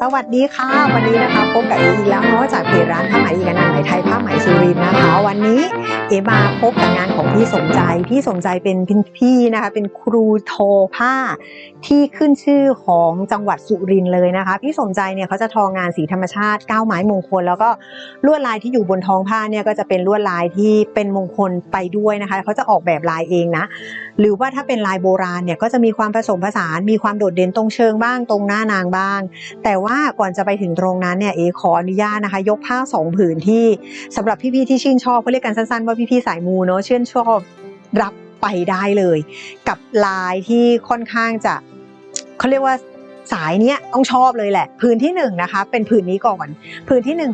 สวัสดีค่ะ วันนี้นะคะพบกับเออีกแล้วเนาะจากเพจร้านผ้าไหมอีกนางไหมไทยผ้าไหมสุรินนะคะ วันนี้เอมาพบกับงานของพี่สมใจ พี่สมใจเป็นพี่นะคะ เป็นครูโทผ้าที่ขึ้นชื่อของจังหวัดสุรินเลยนะคะ พี่สมใจเนี่ยเขาจะทองานสีธรรมชาติก้าวไม้มงคล แล้วก็ลวดลายที่อยู่บนท้องผ้าเนี่ยก็จะเป็นลวดลายที่เป็นมงคลไปด้วยนะคะเขาจะออกแบบลายเองนะหรือว่าถ้าเป็นลายโบราณเนี่ยก็จะมีความผสมผสานมีความโดดเด่นตรงเชิงบ้างตรงหน้านางบ้าง แต่ว่าก่อนจะไปถึงตรงนั้นเนี่ยเอขออนุญาตนะคะ ยกผ้าสองผืนที่สำหรับพี่ๆที่ชื่นชอบเขาเรียกกันสั้นๆ ว่าพี่ๆสายมูเนาะชื่นชอบรับไปได้เลย กับลายที่ค่อนข้างจะเขาเรียกว่าสายเนี้ยต้องชอบเลยแหละผืนที่หนึ่งนะคะเป็นผืนนี้ก่อนผืนที่หนึ่ง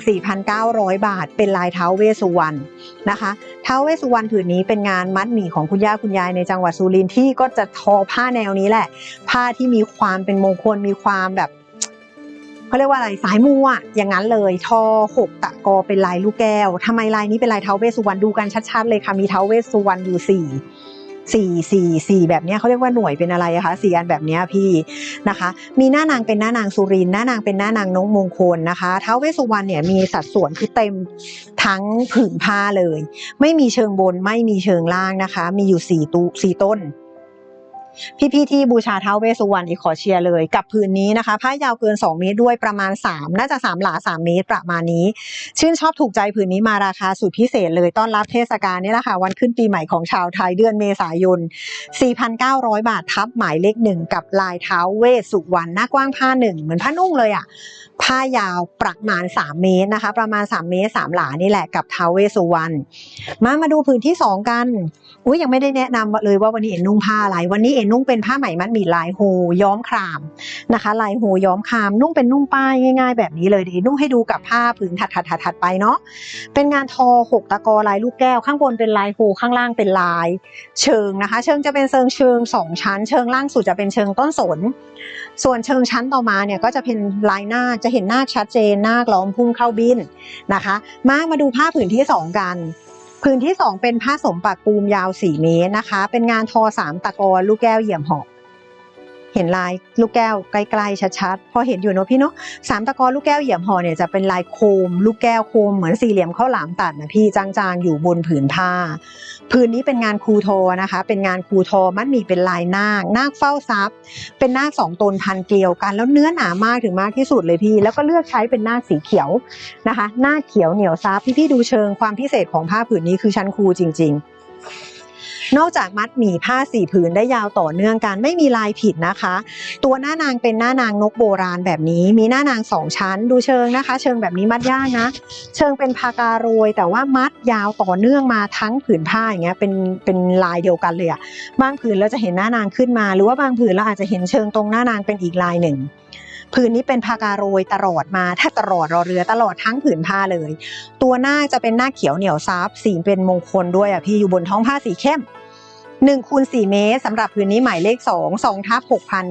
4,900 บาท เป็นลายเท้าเวสุวรรณนะคะเท้าเวสุวรรณผืนนี้เป็นงานมัดหมี่ของคุณย่าคุณยายในจังหวัดสุรินทร์ที่ก็จะทอผ้าแนวนี้แหละ ผ้าที่มีความเป็นมงคลมีความแบบ เขาเรียกว่าอะไรสายมูอะอย่างนั้นเลยทอหกตะกอเป็นลายลูกแก้วทำไมลายนี้เป็นลายเท้าวเวสสุวรรณดูกันชัดๆเลยค่ะมีเท้าวเวสสุวรรณอยู่สี่สี่สี่สี่แบบนี้เขาเรียกว่าหน่วยเป็นอะไรคะสี่อันแบบนี้พี่นะคะ มีหน้านางเป็นหน้านางสุรินหน้านางเป็นหน้านางนกมงคลนะคะท้าวเวสสุวรรณเนี่ยมีสัดส่วนคือเต็มทั้งผืนผ้าเลย ไม่มีเชิงบนไม่มีเชิงล่างนะคะ มีอยู่สี่ตูสี่ต้น พี่ๆที่บูชาท้าวเวสุวรรณอีกขอเชียร์เลย กับผืนนี้นะคะผ้ายาวเกิน 2 เมตรด้วยประมาณ 3 น่าจะ 3 หลา 3 เมตรประมาณนี้ ชื่นชอบถูกใจผืนนี้มาราคาสุดพิเศษเลยต้อนรับเทศกาลนี่แหละค่ะวันขึ้นปีใหม่ของชาวไทยเดือนเมษายน 4,900 บาททับหมายเลขหนึ่งกับลายเท้าเวสุวรรณหน้ากว้างผ้าหนึ่งเหมือนผ้านุ่งเลยอะผ้ายาวประมาณ 3 เมตรนะคะ ประมาณ 3 เมตร 3 หลานี่แหละกับท้าเวสสุวรรณมามาดูผืนที่ 2 กัน อุ้ยยังไม่ได้แนะนำเลยว่าวันนี้เอ็นนุ่งผ้าอะไร วันนี้เอ็นนุ่งเป็นผ้าไหมมัดหมี่ลายโฮย้อมครามนะคะ ลายโฮย้อมคราม นุ่งเป็นนุ่งป้ายง่าย ๆ แบบนี้เลยเดี๋ยวนุ่งให้ดูกับผ้าผืนถัดถัดถัดไปเนาะเป็นงานทอหกตะกอลายลูกแก้วข้างบนเป็นลายโฮข้างล่างเป็นลาย เชิงนะคะ เชิงจะเป็นเชิงเชิงสองชั้น เชิงล่างสุดจะเป็นเชิงต้นสน ส่วนเชิงชั้นต่อมาเนี่ยก็จะเป็นลายหน้าจะเห็นหน้าชัดเจนหน้าคล้อมพุ่งเข้าบินนะคะ มามาดูผ้าผืนที่สองกัน พื้นที่สองเป็นผ้าสมปักปูมยาว 4 เมตรนะคะ เป็นงานทอสามตะกอลูกแก้วเหยี่ยมหอก เห็นลายลูกแก้วใกล้ๆชัดๆพอเห็นอยู่เนอะพี่เนาะสามตะกอลูกแก้วเหยี่ยมห่อเนี่ยจะเป็นลายโคม ลูกแก้วโคมเหมือนสี่เหลี่ยมข้าวหลามตัดนะพี่จางๆอยู่บนผืนผ้า ผืนนี้เป็นงานครูโทนะคะ เป็นงานครูโทมันมีเป็นลายนาคนาคเฝ้าทรัพย์ เป็นนาคสองตนพันเกลียวกัน แล้วเนื้อหนามากถึงมากที่สุดเลยพี่ แล้วก็เลือกใช้เป็นนาคสีเขียวนะคะนาคเขียวเหนียวซับพี่พี่ๆดูเชิงความพิเศษของผ้าผืนนี้คือชั้นครูจริง ๆ นอกจากมัดหมี่ผ้าสี่ผืนได้ยาวต่อเนื่องกันไม่มีลายผิดนะคะ ตัวหน้านางเป็นหน้านางนกโบราณแบบนี้ มีหน้านางสองชั้น ดูเชิงนะคะ เชิงแบบนี้มัดยากนะ เชิงเป็นพากาโรย แต่ว่ามัดยาวต่อเนื่องมาทั้งผืนผ้าอย่างเงี้ยเป็นเป็นลายเดียวกันเลยอะบางผืนเราจะเห็นหน้านางขึ้นมา หรือว่าบางผืนเราอาจจะเห็นเชิงตรงหน้านางเป็นอีกลายหนึ่งผืนนี้เป็นพากาโรยตลอดมา ถ้าตลอดรอเรือตลอดทั้งผืนผ้าเลย ตัวหน้าจะเป็นหน้าเขียวเหนียวซับสีเป็นมงคลด้วยอะพี่อยู่บนท้องผ้าสีเข้ม 1คูณ4เมตรสำหรับผืนนี้หมายเลข 2 2ทับ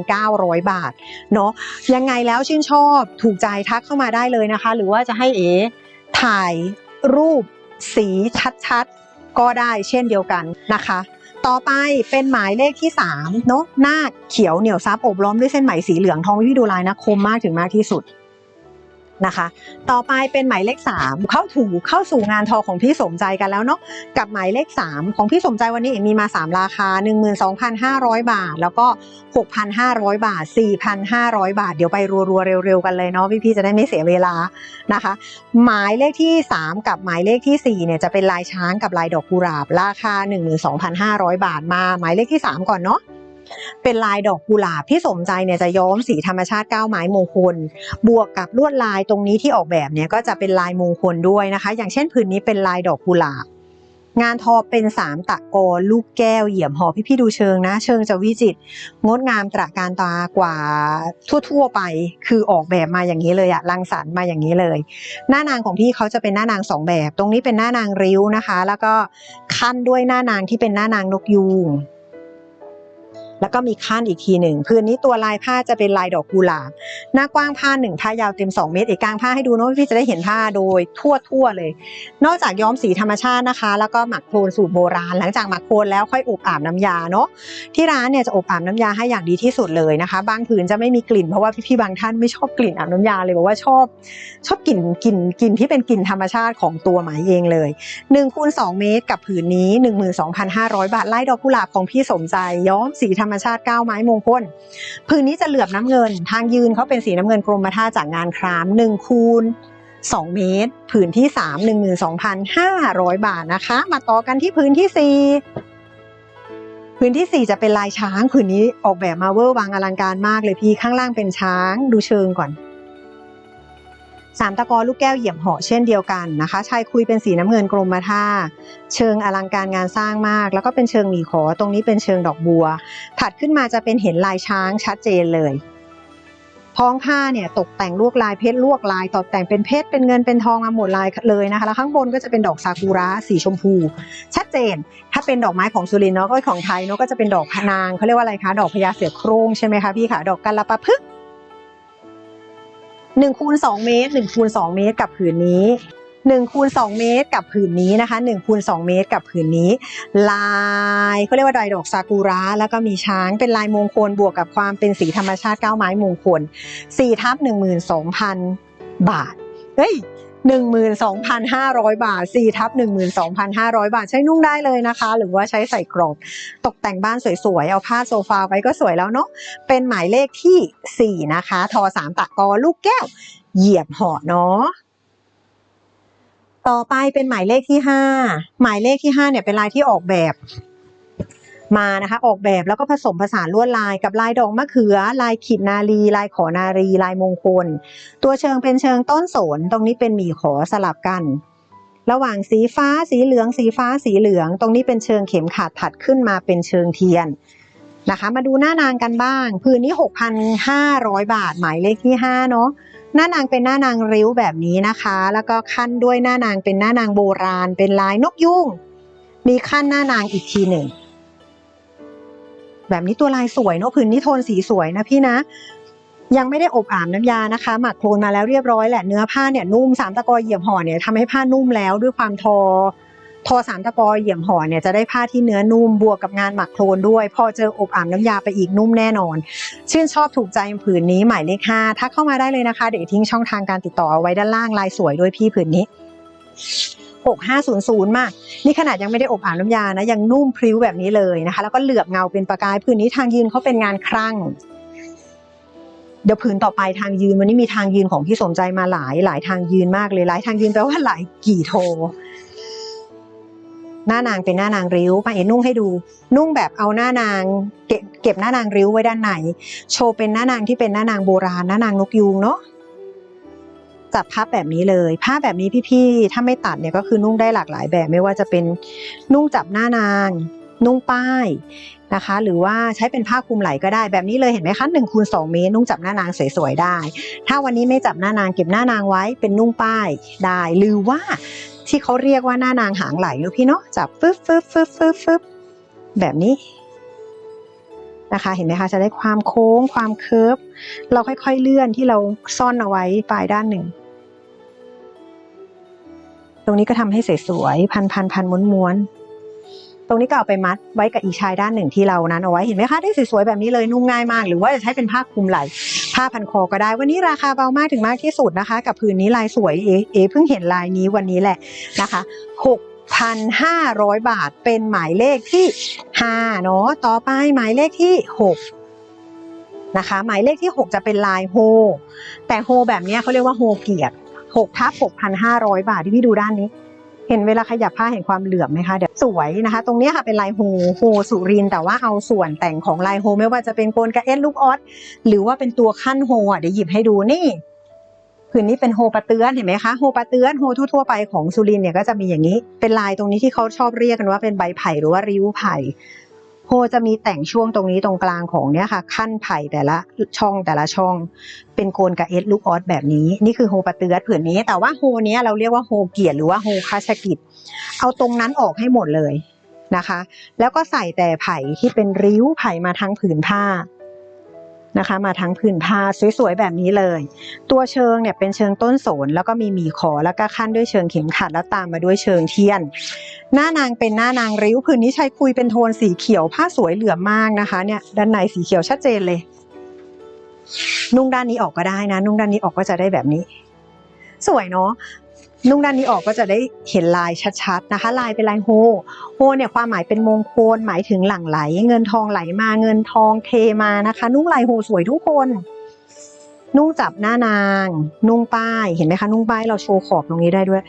6,900 บาทเนาะยังไงแล้วชื่นชอบถูกใจทักเข้ามาได้เลยนะคะ หรือว่าจะให้เอถ่ายรูปสีชัดๆ ก็ได้เช่นเดียวกันนะคะ ต่อไปเป็นหมายเลขที่3เนาะหน้าเขียวเหนียวซับอบล้อมด้วยเส้นไหมสีเหลืองทองพี่ดูลายนะคมมากถึงมากที่สุด นะคะ ต่อไปเป็นหมายเลข 3 เข้าถูเข้าสู่งานทอของพี่สมใจกันแล้วเนาะกับหมายเลข 3 ของพี่สมใจวันนี้เอ็มมีมา 3 ราคา 12,500 บาท แล้วก็ 6,500 บาท 4,500 บาท เดี๋ยวไปรัวๆเร็วๆกันเลยเนาะพี่ๆจะได้ไม่เสียเวลานะคะ หมายเลขที่ 3 กับหมายเลขทีสี่4เนี่ยจะเป็นลายช้างกับลายดอกกุหลาบราคา 12,500 บาทมา หมายเลขที่ 3 ก่อนเนาะ เป็นลายดอกกุหลาบที่สมใจเนี่ยจะย้อมสีธรรมชาติก้าไม้มงคล บวกกับลวดลายตรงนี้ที่ออกแบบเนี่ยก็จะเป็นลายมงคลด้วยนะคะ อย่างเช่นผืนนี้เป็นลายดอกกุหลาบ งานทอเป็นสามตะกอลูกแก้วเหยี่ยมหอพี่ๆดูเชิงนะ เชิงจะวิจิตรงดงามตระการตากว่าทั่ว ๆ ไป คือออกแบบมาอย่างนี้เลยอะรังสรรค์มาอย่างนี้เลย หน้านางของพี่เขาจะเป็นหน้านางสองแบบ ตรงนี้เป็นหน้านางริ้วนะคะ แล้วก็ขั้นด้วยหน้านางที่เป็นหน้านางนกยูง แล้วก็มีขั้นอีกทีหนึ่งพื้นนี้ตัวลายผ้าจะเป็นลายดอกกุหลาบหน้ากว้างผ้าหนึ่งผ้ายาวเต็ม 2 เมตรเอกกลางผ้าให้ดูเนาะพี่จะได้เห็นผ้าโดยทั่วทั่วๆเลย นอกจากย้อมสีธรรมชาตินะคะ แล้วก็หมักโคลนสูตรโบราณ หลังจากหมักโคลนแล้วค่อยอบอาบน้ำยาเนาะที่ร้านเนี่ยจะอบอาบน้ำยาให้อย่างดีที่สุดเลยนะคะ บางผืนจะไม่มีกลิ่นเพราะว่าพี่ๆบางท่านไม่ชอบกลิ่นอาบน้ำยาเลยบอกว่าชอบ ชอบกลิ่นกลิ่นกลิ่นที่เป็นกลิ่นธรรมชาติของตัวไหมเองเลย1คูณ2เมตรกับผืนนี้ 12,500 บาทไล่ดอกกุหลาบของพี่สมใจย้อมสีธรรมมชาติ9ไม้มงคลผืนนี้จะเหลือบน้ำเงิน ทางยืนเขาเป็นสีน้ำเงินกรมท่าจากงานคราม1คูณ2 เมตร ผืนที่ 3 12,500 บาทนะคะ มาต่อกันที่พื้นที่ 4 พื้นที่ 4 จะเป็นลายช้าง ผืนนี้ออกแบบมาเวอร์วังอลังการมากเลยพี่ ข้างล่างเป็นช้าง ดูเชิงก่อน สามตะกอลูกแก้วเหยียบหาะเช่นเดียวกันนะคะ ชายคุยเป็นสีน้ำเงินกรมท่า เชิงอลังการงานสร้างมาก แล้วก็เป็นเชิงหมีขอ ตรงนี้เป็นเชิงดอกบัว ถัดขึ้นมาจะเป็นเห็นลายช้างชัดเจนเลย ท้องผ้าเนี่ยตกแต่งลวกลายเพชรลวกลายตกแต่งเป็นเพชรเป็นเงินเป็นทองมาหมดลายเลยนะคะ แล้วข้างบนก็จะเป็นดอกซากุระสีชมพู ชัดเจน ถ้าเป็นดอกไม้ของสุรินทร์เนาะก็ของไทยเนาะก็จะเป็นดอกพนางเขาเรียกว่าอะไรคะ ดอกพญาเสือโคร่งใช่ไหมคะพี่คะดอกกัลปะพึก ษ์หนึ่งคูณสองเมตรหนึ่งคูณสองเมตรกับผืนนี้หนึ่งคูณสองเมตรกับผืนนี้นะคะหนึ่งคูณสองเมตรกับผืนนี้ ลายเขาเรียกว่าดอยดอกซากุระแล้วก็มีช้างเป็นลายมงคลบวกกับความเป็นสีธรรมชาติเก้าไม้มงคลสี่ทับหนึ่งหมื่นสองพันบาทเฮ้ย หนึ่งหมื่นสองพันห้าร้อยบาทสี่ทับหนึ่งหมื่นสองพันห้าร้อยบาท ใช้นุ่งได้เลยนะคะ หรือว่าใช้ใส่กรอบ ตกแต่งบ้านสวยๆ เอาผ้าโซฟาไว้ก็สวยแล้วเนาะ เป็นหมายเลขที่ 4 นะคะ ทอสามตะกอลูกแก้ว เหยียบหาะเนาะ ต่อไปเป็นหมายเลขที่ 5 หมายเลขที่ 5เนี่ยเป็นลายที่ออกแบบ มานะคะออกแบบแล้วก็ผสมผสานลวดลายกับลายดอกมะเขือ ลายขีดนารีลายขอนารีลายมงคล ตัวเชิงเป็นเชิงต้นสนตรงนี้เป็นหมี่ขอสลับกัน ระหว่างสีฟ้าสีเหลือง สีฟ้าสีเหลือง ตรงนี้เป็นเชิงเข็มขัดถัดขึ้นมาเป็นเชิงเทียนนะคะ มาดูหน้านางกันบ้างพื้นนี้ 6,500 บาทหมายเลขที่5เนาะหน้านางเป็นหน้านางริ้วแบบนี้นะคะ แล้วก็ขั้นด้วยหน้านางเป็นหน้านางโบราณ เป็นลายนกยุงมีขั้นหน้านางอีกทีหนึ่ง แบบนี้ตัวลายสวยเนาะพื้นนี้โทนสีสวยนะพี่นะ ยังไม่ได้อบอาบน้ำยานะคะ หมักโคลนมาแล้วเรียบร้อยแหละเนื้อผ้าเนี่ยนุ่มสามตะกอเหยียบห่อเนี่ยทำให้ผ้านุ่มแล้วด้วยความทอ ทอสามตะกอเหยียมห่อเนี่ยจะได้ผ้าที่เนื้อนุ่มบวกกับงานหมักโคลนด้วย พอเจออบอาบน้ำยาไปอีกนุ่มแน่นอน ชื่นชอบถูกใจผืนนี้หมายเลข5ถ้าเข้ามาได้เลยนะคะ เดี๋ยวทิ้งช่องทางการติดต่อเอาไว้ด้านล่างลายสวยด้วยพี่ผืนนี้ 6500 มากนี่ขนาดยังไม่ได้อบอาบน้ำยานะ ยังนุ่มพริ้วแบบนี้เลยนะคะ แล้วก็เหลือบเงาเป็นประกายผืนนี้ทางยืนเขาเป็นงานครั่ง เดี๋ยวผืนต่อไปทางยืนวันนี้มีทางยืนของพี่สมใจมาหลายหลายทางยืนมากเลยหลายทางยืนแปลว่าหลายกี่โทหน้านางเป็นหน้านางริ้วมาเอ็นุ่งให้ดู นุ่งแบบเอาหน้านางเก็บเก็บหน้านางริ้วไว้ด้านในโชว์เป็นหน้านางที่เป็นหน้านางโบราณหน้านางนกยูงเนาะ จับภาพแบบนี้เลย ผ้าแบบนี้พี่ๆถ้าไม่ตัดเนี่ยก็คือนุ่งได้หลากหลายแบบไม่ว่าจะเป็นนุ่งจับหน้านาง นุ่งป้ายนะคะ หรือว่าใช้เป็นผ้าคลุมไหล่ก็ได้แบบนี้เลยเห็นไหมคะหนึ่งคูณสองเมตรนุ่งจับหน้านางสวยๆได้ ถ้าวันนี้ไม่จับหน้านางเก็บหน้านางไว้เป็นนุ่งป้ายได้ หรือว่าที่เขาเรียกว่าหน้านางหางไหลเนอะพี่เนาะจับฟึบฟึบฟึบฟึบฟึบแบบนี้ นะคะ เห็นไหมคะ จะได้ความโค้งความเคิร์ฟ เราค่อยๆเลื่อนที่เราซ่อนเอาไว้ปลายด้านหนึ่ง ตรงนี้ก็ทำให้สวยๆ พันพันพันม้วนม้วนๆ ตรงนี้ก็เอาไปมัดไว้กับอีกชายด้านหนึ่งที่เรานั้นเอาไว้ เห็นไหมคะ ได้สวยๆแบบนี้เลย นุ่งง่ายมาก หรือว่าจะใช้เป็นผ้าคลุมไหล่ ผ้าพันคอก็ได้ วันนี้ราคาเบามากถึงมากที่สุดนะคะ กับผืนนี้ลายสวย เอเอเพิ่งเห็นลายนี้วันนี้แหละนะคะ6,500 บาทเป็นหมายเลขที่ 5เนาะต่อไปหมายเลขที่ 6 นะคะ หมายเลขที่ 6 จะเป็นลายโฮ แต่โฮแบบเนี้ยเขาเรียกว่าโฮเกียรติ6ทับ6,500 บาทที่พี่ดูด้านนี้ เห็นเวลาขยับผ้าเห็นความเหลื่อมไหมคะเดี๋ยวสวยนะคะ ตรงนี้ค่ะเป็นลายโฮโฮสุรินแต่ว่าเอาส่วนแต่งของลายโฮไม่ว่าจะเป็นโกนกระเอ็นลูกออสหรือว่าเป็นตัวขั้นโฮอะเดี๋ยวหยิบให้ดูนี่ ผืนนี้เป็นโฮปะเตือนเห็นไหมคะโฮปะเตือนโฮทั่วๆไปของสุรินเนี่ยก็จะมีอย่างนี้ เป็นลายตรงนี้ที่เขาชอบเรียกกันว่าเป็นใบไผ่หรือว่าริ้วไผ่โฮจะมีแต่งช่วงตรงนี้ตรงกลางของเนี่ยค่ะ ขั้นไผ่แต่ละช่องแต่ละช่อง เป็นโกนกับเอสลูกออสแบบนี้ นี่คือโฮปะเตือนผืนนี้ แต่ว่าโฮเนี้ยเราเรียกว่าโฮเกียรหรือว่าโฮคาชกิจเอาตรงนั้นออกให้หมดเลยนะคะ แล้วก็ใส่แต่ไผ่ที่เป็นริ้วไผ่มาทั้งผืนผ้า นะคะ มาทั้งผืนผ้าสวยๆแบบนี้เลย ตัวเชิงเนี่ยเป็นเชิงต้นโสนแล้วก็มีหมีขอแล้วก็ขั้นด้วยเชิงเข็มขัดแล้วตามมาด้วยเชิงเทียน หน้านางเป็นหน้านางริ้วผืนนี้ใช้คุยเป็นโทนสีเขียวผ้าสวยเหลือมมากนะคะเนี่ยด้านในสีเขียวชัดเจนเลย นุ่งด้านนี้ออกก็ได้นะ นุ่งด้านนี้ออกก็จะได้แบบนี้ สวยเนาะ นุ่งด้านนี้ออกก็จะได้เห็นลายชัดๆนะคะ ลายเป็นลายโฮโฮเนี่ยความหมายเป็นมงคลหมายถึงหลั่งไหล เงินทองไหลมาเงินทองเทมานะคะ นุ่งลายโฮสวยทุกคน นุ่งจับหน้านาง นุ่งป้ายเห็นไหมคะ นุ่งป้ายเราโชว์ขอบตรงนี้ได้ด้วย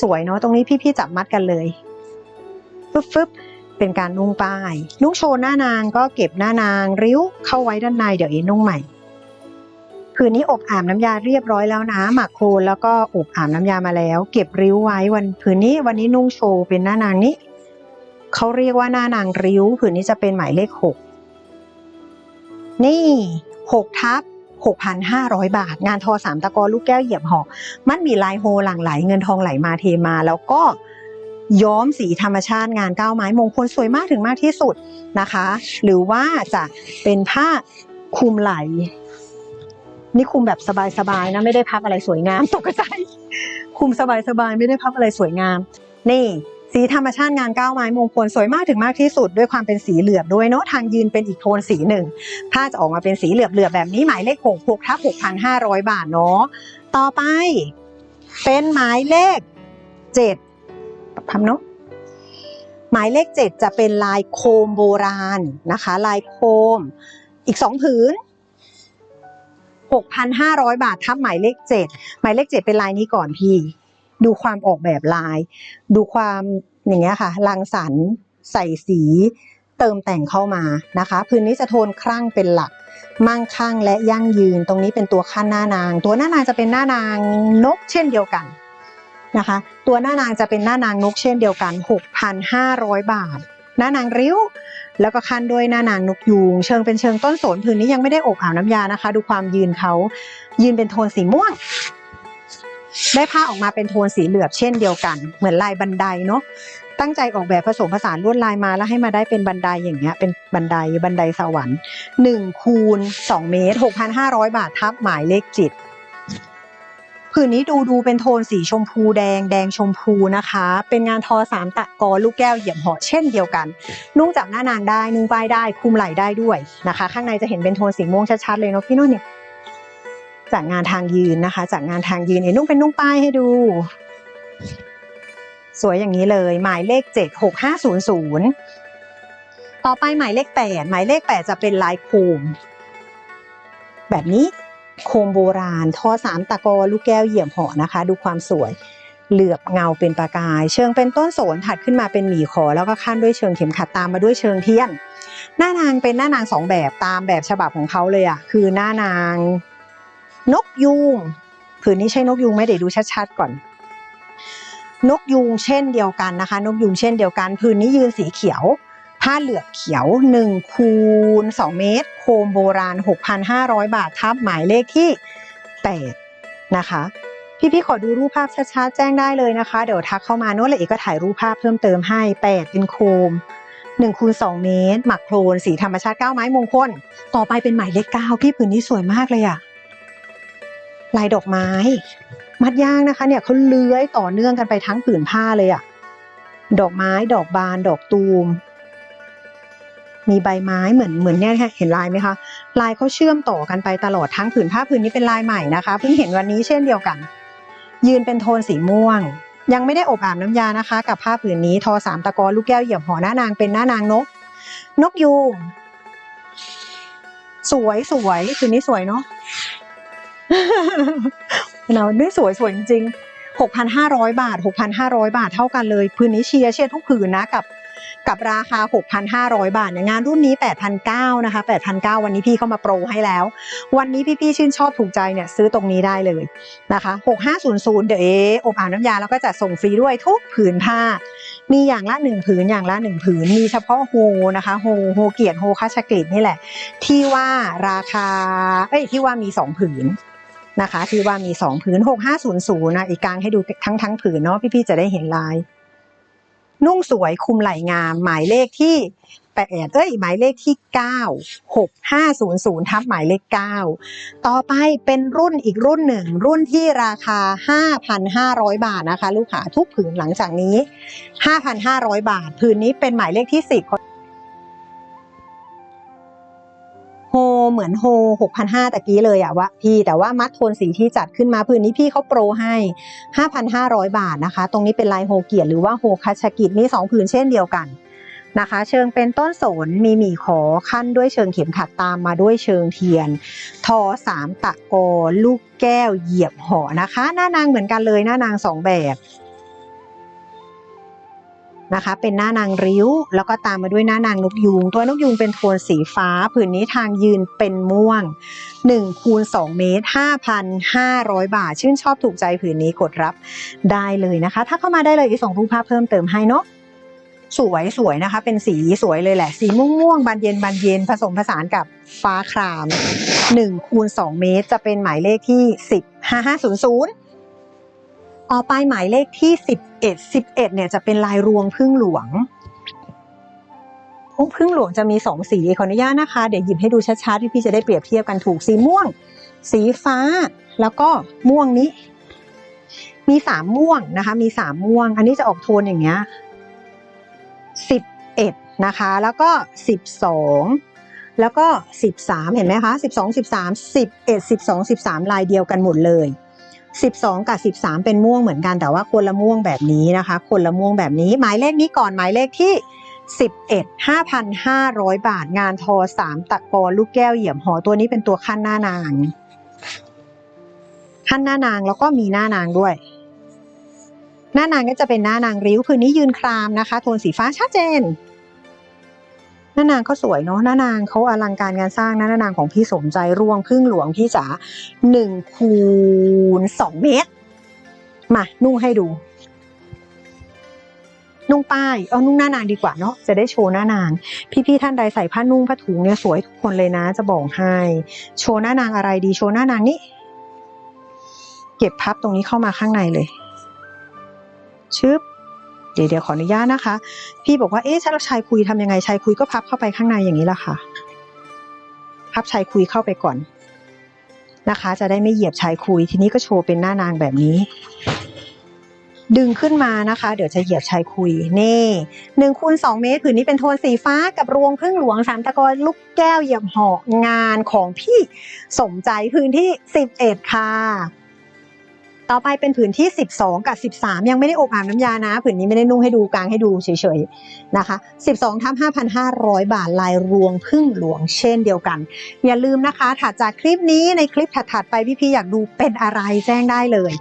สวยเนาะตรงนี้พี่ๆจับมัดกันเลยฟึบฟึบเป็นการนุ่งป้าย นุ่งโชว์หน้านางก็เก็บหน้านาง ริ้วเข้าไว้ด้านในเดี๋ยวเอ็นนุ่งใหม่ ผืนนี้อบอาบน้ำยาเรียบร้อยแล้วนะ หมักโคลนแล้วก็อบอาบน้ำยามาแล้ว เก็บริ้วไว้วันผืนนี้วันนี้นุ่งโชว์เป็นหน้านางนี้เขาเรียกว่าหน้านางริ้ว ผืนนี้จะเป็นหมายเลขหกนี่หกทับหกพันห้าร้อยบาท งานทอสามตะกอลูกแก้วเหยียบหอกมันมีลายโฮหลั่งไหลเงินทองไหลมาเทมา แล้วก็ย้อมสีธรรมชาติงานก้าวไม้มงคลสวยมากถึงมากที่สุดนะคะ หรือว่าจะเป็นผ้าคลุมไหล นี่คุมแบบสบายๆนะไม่ได้พับอะไรสวยงามตกใจ คุมสบายๆไม่ได้พับอะไรสวยงาม นี่ สีธรรมชาติงานก้าวไม้มงคลสวยมากถึงมากที่สุดด้วยความเป็นสีเหลือบด้วยเนาะทางยืนเป็นอีกโทนสีหนึ่งผ้าจะออกมาเป็นสีเหลือบเหลือบแบบนี้หมายเลขหกหกทับหกพันห้าร้อยบาทเนาะต่อไป เป็นหมายเลขเจ็ดทำเนาะหมายเลขเจ็ดจะเป็นลายโคมโบราณนะคะ ลายโคมอีกสองผืน 6,500 บาททับหมายเลข 7 หมายเลข 7 เป็นลายนี้ก่อนพี่ ดูความออกแบบลาย ดูความอย่างเงี้ยค่ะรังสรรค์ใส่สีเติมแต่งเข้ามานะคะพื้นนี้จะโทนครั่งเป็นหลัก มั่งคั่งและยั่งยืน ตรงนี้เป็นตัวขั้นหน้านาง ตัวหน้านางจะเป็นหน้านางนกเช่นเดียวกันนะคะ ตัวหน้านางจะเป็นหน้านางนกเช่นเดียวกัน 6,500 บาท หน้านางริ้ว แล้วก็ขั้นด้วยหน้านางนกยูง เชิงเป็นเชิงต้นสนผืนนี้ยังไม่ได้อบอาบน้ำยานะคะ ดูความยืนเขายืนเป็นโทนสีม่วง ได้ผ้าออกมาเป็นโทนสีเหลือบเช่นเดียวกัน เหมือนลายบันไดเนาะตั้งใจออกแบบผสมผสานลวดลายมาแล้วให้มาได้เป็นบันไดอย่างเงี้ย เป็นบันไดบันไดสวรรค์1คูณ2เมตร 6,500 บาททับหมายเลขจิต ผืนนี้ดูดูเป็นโทนสีชมพูแดงแดงชมพูนะคะ เป็นงานทอสามตะกอลูกแก้วเหยียบหาะเช่นเดียวกัน นุ่งจับหน้านางได้นุ่งป้ายได้คุมไหล่ได้ด้วยนะคะ ข้างในจะเห็นเป็นโทนสีม่วงชัดๆเลยเนาะพี่นุ่นเนี่ยจากงานทางยืนนะคะ จากงานทางยืนเอ็นุ่งเป็นนุ่งป้ายให้ดู สวยอย่างนี้เลย หมายเลขเจ็ดหกห้าศูนย์ศูนย์ต่อไปหมายเลขแปดหมายเลขแปดจะเป็นลายโคมแบบนี้ โคมโบราณทอสามตะกอลูกแก้วเหยี่ยมหาะนะคะ ดูความสวย เหลือบเงาเป็นประกาย เชิงเป็นต้นโสนถัดขึ้นมาเป็นหมีขอ แล้วก็ขั้นด้วยเชิงเข็มขัดตามมาด้วยเชิงเทียน หน้านางเป็นหน้านางสองแบบตามแบบฉบับของเขาเลยอะคือหน้านาง นกยูงผืนนี้ใช่นกยูงไหมเดี๋ยวดูชัดๆก่อน นกยูงเช่นเดียวกันนะคะ นกยูงเช่นเดียวกัน ผืนนี้ยืนสีเขียว ผ้าเหลือบเขียว1คูณ2เมตร โคมโบราณ 6,500 บาททับหมายเลขที่8นะคะพี่ๆขอดูรูปภาพชัดๆแจ้งได้เลยนะคะ เดี๋ยวทักเข้ามาโน้ตละเอกก็ถ่ายรูปภาพเพิ่มเติมให้ 8 เป็นโคม1คูณ2เมตร หมักโครนสีธรรมชาติ 9 ไม้มงคล ต่อไปเป็นหมายเลข9พี่ผืนนี้สวยมากเลยอะลายดอกไม้ มัดย่างนะคะ เนี่ยเขาเลื้อยต่อเนื่องกันไปทั้งผืนผ้าเลยอะดอกไม้ดอกบาน ดอกตูม มีใบไม้เหมือนเหมือนเนี่ยค่ะเห็นลายไหมคะ ลายเขาเชื่อมต่อกันไปตลอดทั้งผืนผ้าผืนนี้เป็นลายใหม่นะคะเพิ่งเห็นวันนี้เช่นเดียวกัน ยืนเป็นโทนสีม่วง ยังไม่ได้อบอาบน้ำยานะคะ กับผ้าผืนนี้ทอสามตะกอลูกแก้วเหยียบหอหน้านางเป็นหน้านางนก นกยูงสวยสวยผืนนี้สวยเนาะเราด้วยสวยสวยจริง6,500 บาท 6,500 บาทเท่ากันเลย พื้นนี้เชียร์เชียร์ทุกผืนนะกับ กับราคา 6,500 บาทเนี่ยงานรุ่นนี้ 8,900นะคะ8,900 วันนี้พี่เข้ามาโปรให้แล้ว วันนี้พี่ๆชื่นชอบถูกใจเนี่ยซื้อตรงนี้ได้เลยนะคะ6500 เดี๋ยวเออบอ่านน้ำยาแล้วก็จะส่งฟรีด้วยทุกผืนผ้า มีอย่างละหนึ่งผืนอย่างละหนึ่งผืน มีเฉพาะโฮนะคะโฮโฮเกียรติโฮคาชกรีดนี่แหละ ที่ว่าราคาเอ้ยที่ว่ามีสองผืนนะคะที่ว่ามีสองผืน 6500นะอีกกลางให้ดูทั้งทั้งผืนเนาะพี่ๆจะได้เห็นลาย นุ่งสวยคุมไหล่งาม หมายเลขที่แปดเอ้ยหมายเลขที่ 9 6 5 0 0ทับหมายเลข 9 ต่อไปเป็นรุ่นอีกรุ่นหนึ่ง รุ่นที่ราคา 5,500 บาทนะคะ ลูกค้าทุกผืนหลังจากนี้ 5,500 บาท ผืนนี้เป็นหมายเลขที่ 10 โฮเหมือนโฮหกพันห้าตะกี้เลยอะวะพี่แต่ว่ามัดโทนสีที่จัดขึ้นมาผืนนี้พี่เขาโปรให้5,500บาทนะคะ ตรงนี้เป็นลายโฮเกียรหรือว่าโฮคัชกิจมี2ผืนเช่นเดียวกันนะคะ เชิงเป็นต้นสนมีหมี่ขอขั้นด้วยเชิงเข็มขัดตามมาด้วยเชิงเทียน ทอสามตะกอลูกแก้วเหยียบหอนะคะ หน้านางเหมือนกันเลยหน้านางสองแบบ นะคะ เป็นหน้านางริ้ว แล้วก็ตามมาด้วยหน้านางนกยูง ตัวนกยูงเป็นโทนสีฟ้า ผืนนี้ทางยืนเป็นม่วง1คูณ2เมตร 5,500 บาท ชื่นชอบถูกใจผืนนี้กดรับได้เลยนะคะ ถ้าเข้ามาได้เลยอีกส่งรูปภาพเพิ่มเติมให้เนาะสวยสวยนะคะ เป็นสีสวยเลยแหละ สีม่วงม่วงบานเย็นบานเย็นผสมผสานกับฟ้าคราม1คูณ2เมตร จะเป็นหมายเลขที่ 10 5500 ต่อไปหมายเลขที่ 11 11เนี่ยจะเป็นลายรวงพึ่งหลวงพึ่งหลวงจะมีสองสีขออนุญาตนะคะ เดี๋ยวหยิบให้ดูชัดๆ ที่พี่จะได้เปรียบเทียบกันถูกสีม่วง สีฟ้า แล้วก็ม่วงนี้ มีสามม่วงนะคะ มีสามม่วง อันนี้จะออกโทนอย่างเงี้ยสิบเอ็ดนะคะ แล้วก็สิบสองแล้วก็สิบสามเห็นไหมคะสิบสองสิบสามสิบเอ็ดสิบสองสิบสามลายเดียวกันหมดเลย สิบสองกับสิบสามเป็นม่วงเหมือนกันแต่ว่าคนละม่วงแบบนี้นะคะ คนละม่วงแบบนี้ หมายเลขนี้ก่อนหมายเลขที่ 11 5,500 บาทงานทอ 3 ตะกอลูกแก้วเหยี่ยมหอตัวนี้เป็นตัวขั้นหน้านาง ขั้นหน้านางแล้วก็มีหน้านางด้วย หน้านางก็จะเป็นหน้านางริ้วคืนนี้ยืนครามนะคะ โทนสีฟ้าชัดเจน น้านางก็สวยเนาะหน้านางเขาอลังการงานสร้างนะหน้านางของพี่สมใจรวงพึ่งหลวงพี่จ๋าหนึ่งคูณสองเมตร มานุ่งให้ดู นุ่งป้ายเอานุ่งหน้านางดีกว่าเนาะจะได้โชว์หน้านาง พี่ๆท่านใดใส่ผ้านุ่งผ้าถุงเนี่ยสวยทุกคนเลยนะ จะบอกให้ โชว์หน้านางอะไรดีโชว์หน้านางนี้เก็บพับตรงนี้เข้ามาข้างในเลยชึบ เดี๋ยวขออนุญาตนะคะ พี่บอกว่าเอ๊ะเราชายคุยทำยังไงชายคุยก็พับเข้าไปข้างในอย่างนี้ละค่ะ พับชายคุยเข้าไปก่อนนะคะ จะได้ไม่เหยียบชายคุยทีนี้ก็โชว์เป็นหน้านางแบบนี้ ดึงขึ้นมานะคะ เดี๋ยวจะเหยียบชายคุยนี่หนึ่งคูณสองเมตรผืนนี้เป็นโทนสีฟ้ากับรวงพึ่งหลวงสามตะกอนลูกแก้วเหยียบหอกงานของพี่สมใจพื้นที่สิบเอ็ดค่ะ ต่อไปเป็นผืนที่ 12 กับ 13 ยังไม่ได้อบอาบน้ำยานะ ผืนนี้ไม่ได้นุ่งให้ดูกลางให้ดูเฉยๆนะคะ 12ทับ5,500 บาทลายรวงพึ่งหลวงเช่นเดียวกัน อย่าลืมนะคะถัดจากคลิปนี้ในคลิปถัดๆไปพี่ๆอยากดูเป็นอะไรแจ้งได้เลย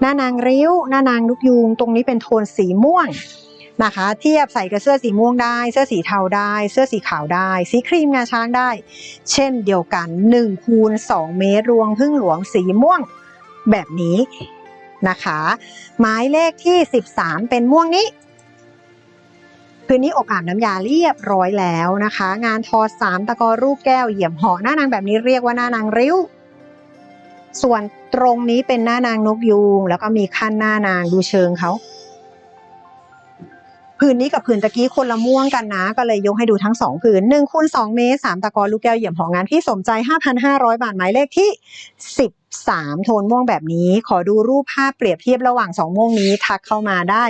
หน้านางริ้ว หน้านางลูกยูงตรงนี้เป็นโทนสีม่วงนะคะ เทียบใส่กับเสื้อสีม่วงได้ เสื้อสีเทาได้ เสื้อสีขาวได้ สีครีมงาช้างได้ เช่นเดียวกัน1คูณ2เมตรรวงพึ่งหลวงสีม่วงแบบนี้ นะคะ หมายเลขที่ 13 เป็นม่วงนี้ คืนนี้อบอาบน้ำยาเรียบร้อยแล้วนะคะ งานทอสามตะกอรูปแก้วเหยี่ยมห่อหน้านางแบบนี้เรียกว่าหน้านางริ้ว ส่วนตรงนี้เป็นหน้านางนกยูงแล้วก็มีขั้นหน้านางดูเชิงเขา ผืนนี้กับผืนตะกี้คนละม่วงกันนะ ก็เลยยกให้ดูทั้งสองผืนหนึ่งคูณสองเมตรสามตะกอลูกแก้วเหยี่ยมหองานพี่สมใจห้าพันห้าร้อยบาทหมายเลขที่สิบสามโทนม่วงแบบนี้ ขอดูรูปภาพเปรียบเทียบระหว่างสองม่วงนี้ทักเข้ามาได้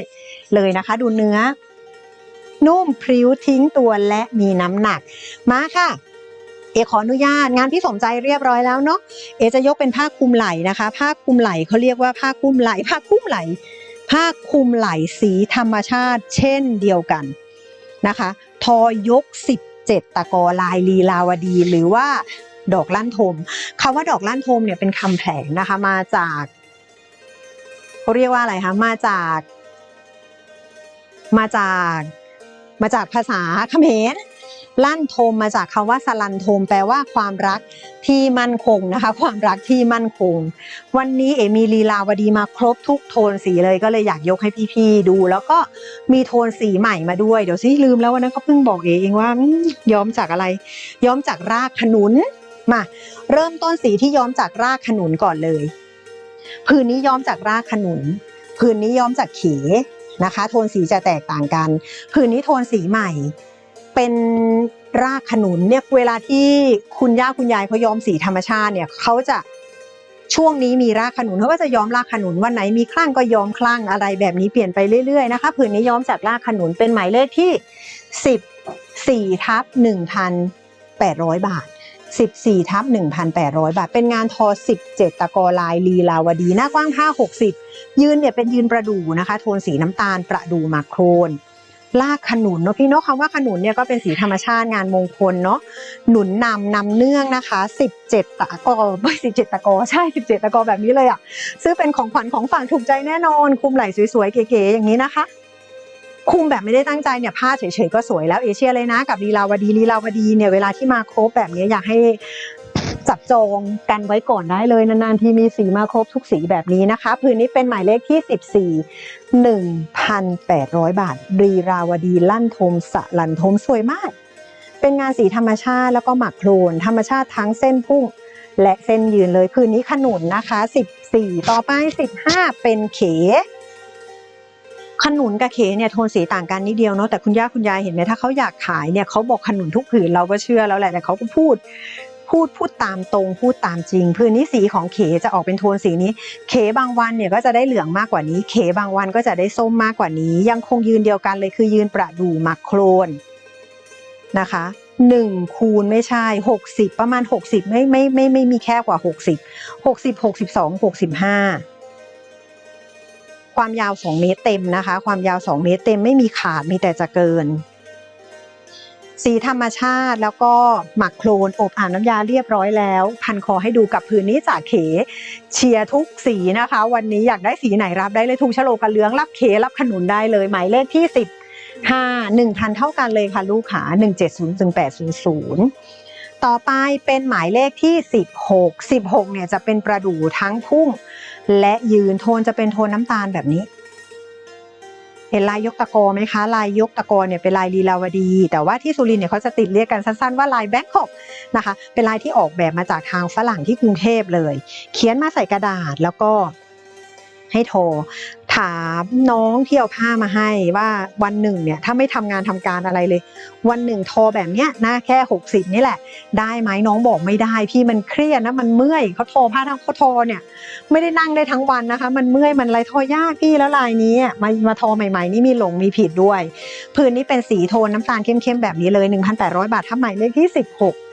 เลยนะคะ ดูเนื้อ นุ่มพริ้วทิ้งตัวและมีน้ำหนัก มาค่ะเอขออนุญาตงานพี่สมใจเรียบร้อยแล้วเนาะเอจะยกเป็นผ้าคลุมไหล่นะคะ ผ้าคลุมไหล่เขาเรียกว่าผ้าคลุมไหล่ผ้าคลุมไหล่ ผ้าคลุมไหลสีธรรมชาติเช่นเดียวกันนะคะ ทอยก 17 ตะกอลายลีลาวดี หรือว่าดอกลั่นทมคำว่าดอกลั่นทมเนี่ยเป็นคำแผลงนะคะมาจากเขาเรียกว่าอะไรคะมาจาก มาจาก มาจากภาษาเขมร ลั่นโทมมาจากคำว่าสลันโทมแปลว่าความรักที่มั่นคงนะคะ ความรักที่มั่นคง วันนี้เอมีลีลาวดีมาครบทุกโทนสีเลยก็เลยอยากยกให้พี่ๆดู แล้วก็มีโทนสีใหม่มาด้วยเดี๋ยวสิลืมแล้ววันนั้นก็เพิ่งบอกเอเองว่าย้อมจากอะไร ย้อมจากรากขนุนมาเริ่มต้นสีที่ย้อมจากรากขนุนก่อนเลยผืนนี้ย้อมจากรากขนุนผืนนี้ย้อมจากเขนะคะ โทนสีจะแตกต่างกันผืนนี้โทนสีใหม่ เป็นรากขนุนเนี่ยเวลาที่คุณย่าคุณยายเขาย้อมสีธรรมชาติเนี่ยเขาจะช่วงนี้มีรากขนุนเขาก็จะย้อมรากขนุนวันไหนมีคลั่งก็ย้อมคลั่งอะไรแบบนี้เปลี่ยนไปเรื่อยๆนะคะผืนนี้ย้อมจากรากขนุนเป็นหมายเลขที่ 14ทับ1,800 บาท 14ทับ1,800 บาท เป็นงานทอ 17 ตะกอลายลีลาวดี หน้ากว้างผ้า60 ยืนเนี่ยเป็นยืนประดูนะคะ โทนสีน้ำตาลประดูมาโครน ลากขนุนเนาะพี่เนาะคำว่าขนุนเนี่ยก็เป็นสีธรรมชาติงานมงคลเนาะหนุนนำนำเนื่องนะคะ 17 ตะกอไม่17ตะกอใช่ 17 ตะกอแบบนี้เลยอะซื้อเป็นของขวัญของฝากถูกใจแน่นอน คุมไหล่สวยๆ เก๋ๆอย่างนี้นะคะ คุมแบบไม่ได้ตั้งใจเนี่ยผ้าเฉยๆก็สวยแล้วเอเชียเลยนะ กับลีลาวดีลีลาวดีเนี่ยเวลาที่มาครบแบบนี้อยากให้ จับจองกันไว้ก่อนได้เลยนานๆ ทีมีสีมาครบทุกสีแบบนี้นะคะ พื้นนี้เป็นหมายเลขที่ 14 1,800 บาท รีราวดีลั่นทมสะลันทมสวยมาก เป็นงานสีธรรมชาติแล้วก็หมักโครนธรรมชาติทั้งเส้นพุ่งและเส้นยืนเลยพื้นนี้ขนุนนะคะ 14 ต่อไป 15 เป็นเขขนุนกับเขเนี่ยโทนสีต่างกันนิดเดียวเนาะแต่คุณย่าคุณยายเห็นไหมถ้าเขาอยากขายเนี่ยเขาบอกขนุนทุกผืนเราก็เชื่อแล้วแหละแต่เขาก็พูด พูดพูดตามตรงพูดตามจริง พื้นนี้สีของเขจะออกเป็นโทนสีนี้ เขบางวันเนี่ยก็จะได้เหลืองมากกว่านี้ เขบางวันก็จะได้ส้มมากกว่านี้ ยังคงยืนเดียวกันเลยคือยืนประดูมักโครนนะคะหนึ่งคูณไม่ใช่หกสิบประมาณหกสิบไม่ไม่ไม่ไม่มีแค่กว่าหกสิบหกสิบหกสิบสองหกสิบห้าความยาว 2 เมตรเต็มนะคะ ความยาว 2 เมตรเต็มไม่มีขาดมีแต่จะเกิน สีธรรมชาติแล้วก็หมักโคลนอบอ่างน้ำยาเรียบร้อยแล้ว พันคอให้ดูกับพื้นนี้จากเขเชียร์ทุกสีนะคะ วันนี้อยากได้สีไหนรับได้เลยถูกโลกกันเหลืองรับเขรับขนุนได้เลย หมายเลขที่ 10 5 1,000เท่ากันเลยค่ะลูกขา170ถึง800 ต่อไปเป็นหมายเลขที่ 16 16เนี่ยจะเป็นประดู่ทั้งพุ่ง และยืนโทนจะเป็นโทนน้ำตาลแบบนี้ เห็นลายยกตะกอไหมคะลายยกตะกอเนี่ยเป็นลายลีลาวดี แต่ว่าที่สุรินเนี่ยเขาจะติดเรียกกันสั้นๆว่าลายแบงคอกนะคะ เป็นลายที่ออกแบบมาจากทางฝรั่งที่กรุงเทพเลย เขียนมาใส่กระดาษแล้วก็ ให้โทร ถามน้องที่เอาผ้ามาให้ว่าวันหนึ่งเนี่ยถ้าไม่ทำงานทำการอะไรเลย วันหนึ่งโทรแบบเนี้ยนะแค่ 60 นี่แหละ ได้ไหมน้องบอกไม่ได้ พี่มันเครียดนะมันเมื่อยเขาโทรผ้าทั้งเขาโทรเนี่ยไม่ได้นั่งได้ทั้งวันนะคะ มันเมื่อยมันไรโทรยากพี่แล้วลายนี้มามาโทรใหม่ๆนี่มีหลงมีผิดด้วย พื้นนี้เป็นสีโทนน้ำตาลเข้มๆแบบนี้เลย 1,800 บาทถ้าใหมายเลขที่ 16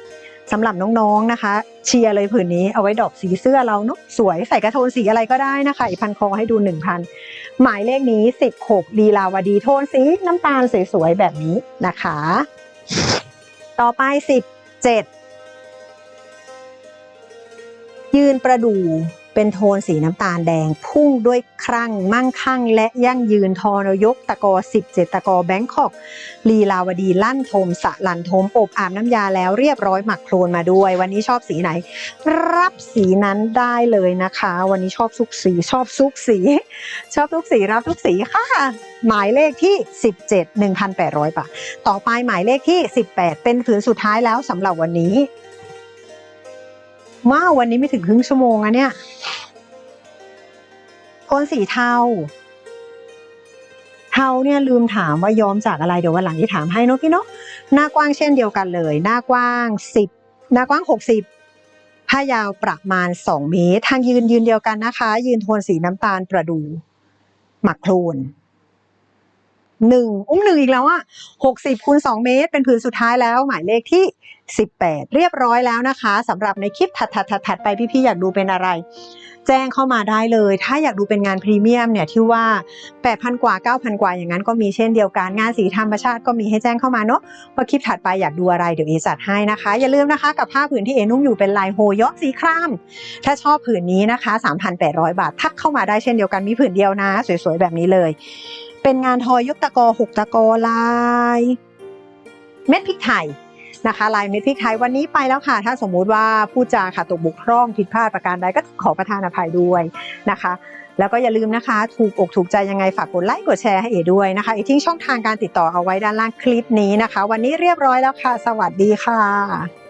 สำหรับน้องๆนะคะ เชียร์เลยผืนนี้เอาไว้ดอกสีเสื้อเราเนาะสวยใส่กระโทนสีอะไรก็ได้นะคะ อีกพันคอให้ดู 1,000 หมายเลขนี้ 16ลีลาวดีโทนสีน้ำตาลสวยๆแบบนี้นะคะ ต่อไป 17 ยืนประดู่ เป็นโทนสีน้ำตาลแดง พุ่งด้วยครั่งมั่งคั่ง และยั่งยืนทอนยกตะกอ 17 ตะกอแบงคอก ลีลาวดีลั่นทมสะลันทมอบอาบน้ำยาแล้วเรียบร้อยหมักโครนมาด้วย วันนี้ชอบสีไหน รับสีนั้นได้เลยนะคะ วันนี้ชอบซุกสีชอบซุกสี ชอบทุกสีรับทุกสีค่ะ หมายเลขที่ 17 1,800 บาท ต่อไปหมายเลขที่ 18 เป็นผืนสุดท้ายแล้วสำหรับวันนี้ ว้าววันนี้ไม่ถึงครึ่งชั่วโมงอะเนี่ยโทนสีเทา เทาเนี่ยลืมถามว่าย้อมจากอะไรเดี๋ยววันหลังที่ถามให้เนะพี่เนาะหน้ากว้างเช่นเดียวกันเลย หน้ากว้าง10หน้ากว้าง60ผ้ายาวประมาณ2เมตร ทางยืนยืนเดียวกันนะคะ ยืนโทนสีน้ำตาลประดู หมักโคลน หนึ่งอุ้มหนึ่งอีกแล้วอะหกสิบคูณสองเมตร เป็นผืนสุดท้ายแล้ว หมายเลขที่สิบแปดเรียบร้อยแล้วนะคะสำหรับในคลิปถัดถัดถัดถัดไปพี่ๆอยากดูเป็นอะไร แจ้งเข้ามาได้เลย ถ้าอยากดูเป็นงานพรีเมียมเนี่ยที่ว่า 8,000 กว่า 9,000 กว่าอย่างนั้นก็มีเช่นเดียวกัน งานสีธรรมชาติก็มีให้แจ้งเข้ามาเนาะว่าคลิปถัดไปอยากดูอะไรเดี๋ยวเอจัดให้นะคะ อย่าลืมนะคะกับผ้าผืนที่เอนุ่งอยู่เป็นลายโฮย้อมสีคราม ถ้าชอบผืนนี้นะคะ 3,800 บาททักเข้ามาได้เช่นเดียวกันมีผืนเดียวนะ สวยๆแบบนี้เลย เป็นงานทอยยกตะกอหกตะกอลาย เม็ดพริกไทยนะคะ ลายเม็ดพริกไทยวันนี้ไปแล้วค่ะ ถ้าสมมุติว่าพูดจาค่ะตกบกพร่องผิดพลาดประการใดก็ขอประทานอภัยด้วยนะคะ แล้วก็อย่าลืมนะคะ ถูกอกถูกใจยังไงฝากกดไลค์กดแชร์ให้เอด้วยนะคะอีกทิ้งช่องทางการติดต่อเอาไว้ด้านล่างคลิปนี้นะคะ วันนี้เรียบร้อยแล้วค่ะ สวัสดีค่ะ